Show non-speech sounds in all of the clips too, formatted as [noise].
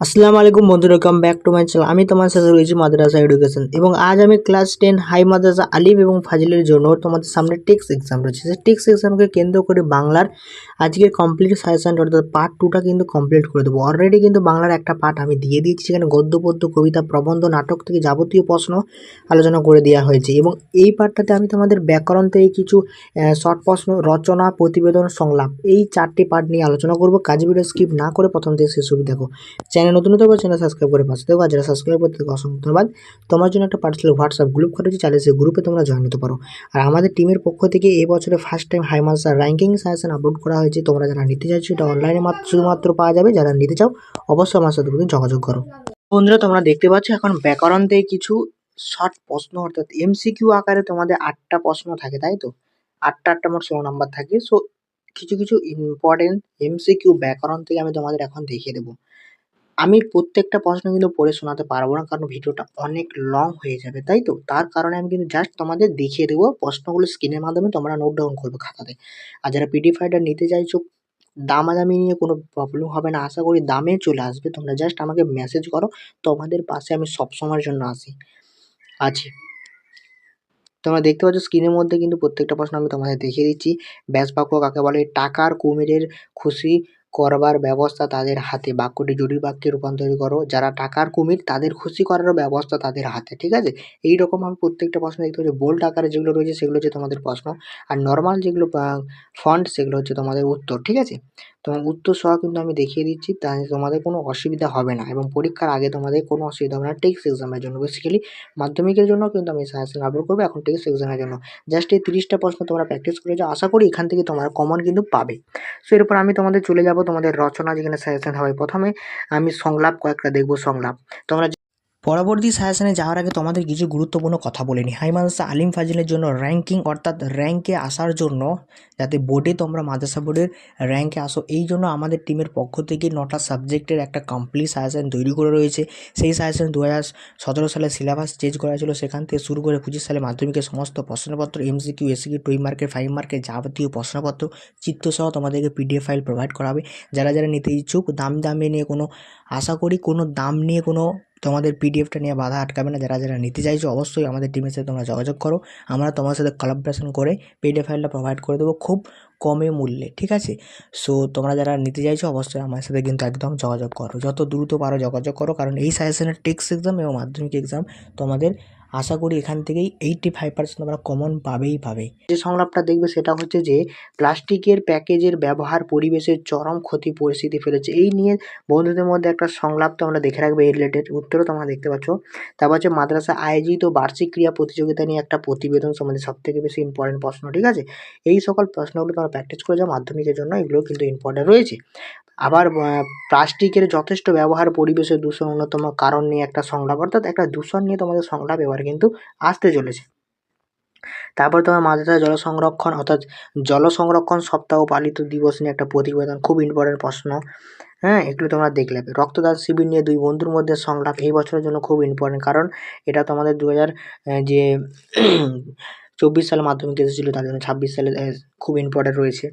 আসসালামু আলাইকুম বন্ধুরা come back to my channel আমি তোমার সাথে রয়েছি মাদ্রাসা এডুকেশন এবং আজ আমি class ten high Madrasa Alim এবং ফাজিলের জন্য তোমাদের সামনে টেক্স এক্সাম রয়েছে। সেই টেক্স এক্সামকে কেন্দ্র করে বাংলার আজকে কমপ্লিট সাজেশন অর্থাৎ পার্ট টুটা কিন্তু কমপ্লিট করে দেবো। অলরেডি কিন্তু বাংলার একটা পার্ট আমি দিয়ে দিয়েছি, সেখানে গদ্য পদ্য কবিতা, প্রবন্ধ, নাটক থেকে যাবতীয় প্রশ্ন আলোচনা করে দেওয়া হয়েছে। এবং এই পার্টটাতে আমি তোমাদের ব্যাকরণ থেকে কিছু শর্ট প্রশ্ন, রচনা, প্রতিবেদন, সংলাপ এই চারটি পার্ট নিয়ে আলোচনা করব। কাজ ভিডিও স্কিপ না করে প্রথম থেকে শেষ অবধি দেখো। চ্যানেল নতুন হতে চ্যানেল সাবস্ক্রাইব করে পাশে দেখো আর যারা সাবস্ক্রাইব করতে তাদেরকে অসংখ্য ধন্যবাদ। তোমার জন্য একটা পার্সোনাল হোয়াটসঅ্যাপ গ্রুপ করেছি, চাইলে সেই গ্রুপে তোমরা জয়েন হতে পারো। আর আমাদের টিমের পক্ষ থেকে এই বছরে ফার্স্ট টাইম হাই মার্কসের র্যাঙ্কিং সাজেশন আপলোড করা হয়েছে। তোমরা যারা নিতে চাইছো এটা অনলাইনে মাত্র শুধুমাত্র পাওয়া যাবে। যারা নিতে চাও, অবশ্যই আমার সাথে যোগাযোগ করো। বন্ধুরা, তোমরা দেখতে পাচ্ছ এখন ব্যাকরণ থেকে কিছু শর্ট প্রশ্ন, অর্থাৎ এমসিকিউ আকারে তোমাদের আটটা প্রশ্ন থাকে, তাই তো? আটটা আটটা মোট ষোলো নাম্বার থাকে। সো কিছু কিছু ইম্পর্টেন্ট এমসিকিউ ব্যাকরণ থেকে আমি তোমাদের এখন দেখিয়ে দেবো। আমি প্রত্যেকটা প্রশ্ন কিন্তু পড়ে শোনাতে পারব না, কারণ ভিডিওটা অনেক লং হয়ে যাবে, তাই তো? তার কারণে আমি কিন্তু জাস্ট তোমাদের দেখিয়ে দেবো প্রশ্নগুলো স্ক্রিনের মাধ্যমে তোমরা নোট ডাউন করবে খাতাতে। আর যারা পিডি ফাইলটা নিতে চাইছো, দামাদামি নিয়ে কোনো প্রবলেম হবে না, আশা করি দামে চলে আসবে, তোমরা জাস্ট আমাকে মেসেজ করো, তোমাদের পাশে আমি সবসময়ের জন্য আসি আছি তোমরা দেখতে পাচ্ছ স্ক্রিনের মধ্যে কিন্তু প্রত্যেকটা প্রশ্ন আমি তোমাদের দেখিয়ে দিচ্ছি। ব্যাস বাক্য কাকে বলে? টাকার কুমিরের খুশি করবার ব্যবস্থা তাদের হাতে। বাক্যটি জটিল বাক্যে রূপান্তরিত করো। যারা টাকার কুমির, তাদের খুশি করারও ব্যবস্থা তাদের হাতে, ঠিক আছে? এই রকম আমি প্রত্যেকটা প্রশ্ন দেখতে পাচ্ছি। বোল্ড আকারে যেগুলো রয়েছে, সেগুলো হচ্ছে তোমাদের প্রশ্ন। আর নর্মাল যেগুলো ফন্ট সেগুলো হচ্ছে তোমাদের উত্তর, ঠিক আছে? তোমার উত্তর সহ কিন্তু আমি দেখিয়ে দিচ্ছি। তাই তোমাদের কোনো অসুবিধা হবে না। এবং পরীক্ষার আগে তোমাদের কোনো অসুবিধা হবে না। টেক্সট এক্সামের জন্য। বেসিক্যালি মাধ্যমিকের জন্য কিন্তু আমি সাজেশন আপলোড করব এখন টেক্সট এক্সামের জন্য। জাস্ট এই তিরিশটা প্রশ্ন তোমরা প্র্যাকটিস করে যাও আশা করি এখান থেকে তোমরা কমন কিন্তু পাবে। সো এরপর আমি তোমাদের চলে যাব তোমাদের রচনা যেখানে সাজেশন হবে। প্রথমে আমি সংলাপ কয়েকটা দেখব সংলাপ। তোমরা পরবর্তী সাজেশনে যাওয়ার আগে তোমাদের কিছু গুরুত্বপূর্ণ কথা বলে নিই হাই মাদ্রাসা আলিম ফাজিলের জন্য র্যাঙ্কিং অর্থাৎ র্যাঙ্কে আসার জন্য যাতে বোর্ডে তোমরা মাদ্রাসা বোর্ডের র্যাঙ্কে আসো, এই জন্য আমাদের টিমের পক্ষ থেকে নটা সাবজেক্টের একটা কমপ্লিট সাজেশন তৈরি করে রয়েছে। সেই সাজেশন দু হাজার সতেরো সালে সিলেবাস চেঞ্জ করা ছিল সেখান থেকে শুরু করে পঁচিশ সালে মাধ্যমিকের সমস্ত প্রশ্নপত্র এমসিকিউ এসিকিউ টুই মার্কের ফাইভ মার্কের যাবতীয় প্রশ্নপত্র চিত্রসহ তোমাদেরকে পিডিএফ ফাইল প্রোভাইড করা হবে। যারা যারা নিতে ইচ্ছুক, দাম দামে নিয়ে কোনো, আশা করি কোনো দাম নিয়ে কোনো তোমাদের পিডিএফটা নিয়ে বাধা আটকাবে না। যারা যারা নিতে চাইছো অবশ্যই আমাদের টিমের সাথে তোমরা যোগাযোগ করো। আমরা তোমার সাথে কলাবরেশন করে পিডিএফ ফাইলটা প্রোভাইড করে দেবো খুব কমে মূল্যে, ঠিক আছে? সো তোমরা যারা নিতে চাইছো অবশ্যই আমার সাথে কিন্তু একদম যোগাযোগ করো। যত দ্রুত পারো যোগাযোগ করো, কারণ এই সাজেশনের টেক্সট এক্সাম এবং মাধ্যমিক এক্সাম তোমাদের আশা করি এখান থেকেই এইটটি ফাইভ পার্সেন্ট তোমরা কমন পাবেই পাবে। যে সংলাপটা দেখবে সেটা হচ্ছে যে, প্লাস্টিকের প্যাকেজের ব্যবহার, পরিবেশের চরম ক্ষতি পরিস্থিতি ফেলেছে। এই নিয়ে বন্ধুদের মধ্যে একটা সংলাপ তোমরা দেখে রাখবে এই রিলেটেড উত্তরও তোমরা দেখতে পাচ্ছ। তারপর হচ্ছে মাদ্রাসা আয়োজিত বার্ষিক ক্রিয়া প্রতিযোগিতা নিয়ে একটা প্রতিবেদন সম্বন্ধে সব থেকে বেশি ইম্পর্টেন্ট প্রশ্ন, ঠিক আছে? এই সকল প্রশ্নগুলো তোমরা প্র্যাকটিস করে যাও মাধ্যমিকের জন্য, এগুলো কিন্তু ইম্পর্টেন্ট রয়েছে। আবার প্লাস্টিকের যথেষ্ট ব্যবহার পরিবেশের দূষণ অন্যতম কারণ নিয়ে একটা সংলাপ, অর্থাৎ একটা দূষণ নিয়ে তোমাদের সংলাপ এবার কিন্তু আসতে চলেছে। তারপর তোমার মাদ্রাসায় জল সংরক্ষণ অর্থাৎ জল সংরক্ষণ সপ্তাহ পালিত দিবস নিয়ে একটা প্রতিবেদন, খুব ইম্পর্টেন্ট প্রশ্ন। হ্যাঁ এগুলো তোমরা দেখলে। রক্তদান শিবির নিয়ে দুই বন্ধুর মধ্যে সংলাপ, এই বছরের জন্য খুব ইম্পর্টেন্ট কারণ এটা তোমাদের দু হাজার যে [clears throat] চব্বিশ সালে মাধ্যমিক এসেছিল, তার জন্য ছাব্বিশ সালে খুব ইম্পর্টেন্ট রয়েছে।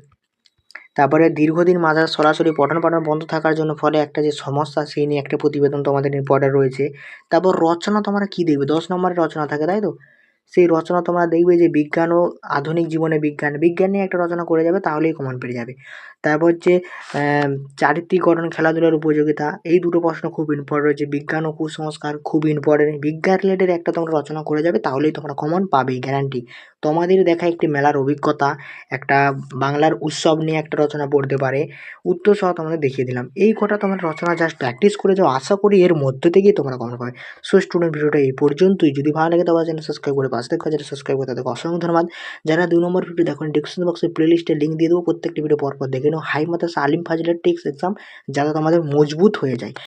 তারপরে দীর্ঘদিন মাদ্রাসা সরাসরি পঠন পাঠন বন্ধ থাকার জন্য ফলে একটা যে সমস্যা, সেই নিয়ে একটা প্রতিবেদন তোমাদের ইম্পর্টেন্ট রয়েছে। তারপর রচনা তোমরা কী দেখবে? দশ নম্বরের রচনা থাকে, তাই তো? সেই রচনা তোমরা দেখবে যে বিজ্ঞান ও আধুনিক জীবনে বিজ্ঞান বিজ্ঞান নিয়ে একটা রচনা করে যাবে, তাহলেই কমন পেয়ে যাবে। তারপর হচ্ছে চারিত্রিকরণ, খেলাধুলার উপযোগিতা, এই দুটো প্রশ্ন খুব ইম্পর্টেন্ট রয়েছে। বিজ্ঞান ও কুসংস্কার খুব ইম্পর্টেন্ট বিজ্ঞান রিলেটেড একটা তোমরা রচনা করে যাবে, তাহলেই তোমরা কমন পাবেই গ্যারান্টি তোমাদের দেখা একটি মেলার অভিজ্ঞতা, একটা বাংলার উৎসব নিয়ে একটা রচনা পড়তে পারে, উত্তর সহ তোমাদের দেখিয়ে দিলাম। এই কটা তোমরা রচনা জাস্ট প্র্যাকটিস করে যাও, আশা করি এর মধ্যে থেকেই তোমরা কমন পাবে। সো স্টুডেন্ট ভিডিওটা এই পর্যন্তই। যদি ভালো লাগে, তবে চ্যানেল সাবস্ক্রাইব করে পাশে দেখা যারা সাবস্ক্রাইব করে তাদেরকে অসংখ্য ধন্যবাদ। যারা দুই নম্বর ভিডিও দেখুন ডিসক্রিপশন বক্সে প্লে লিস্টে লিঙ্ক দিয়ে দেবো, প্রত্যেকটি ভিডিও পরপর দেখে নাও। হাই মাতাস আলিম ফাজিলের টেক্স এক্সাম যাতে তোমাদের মজবুত হয়ে যায়।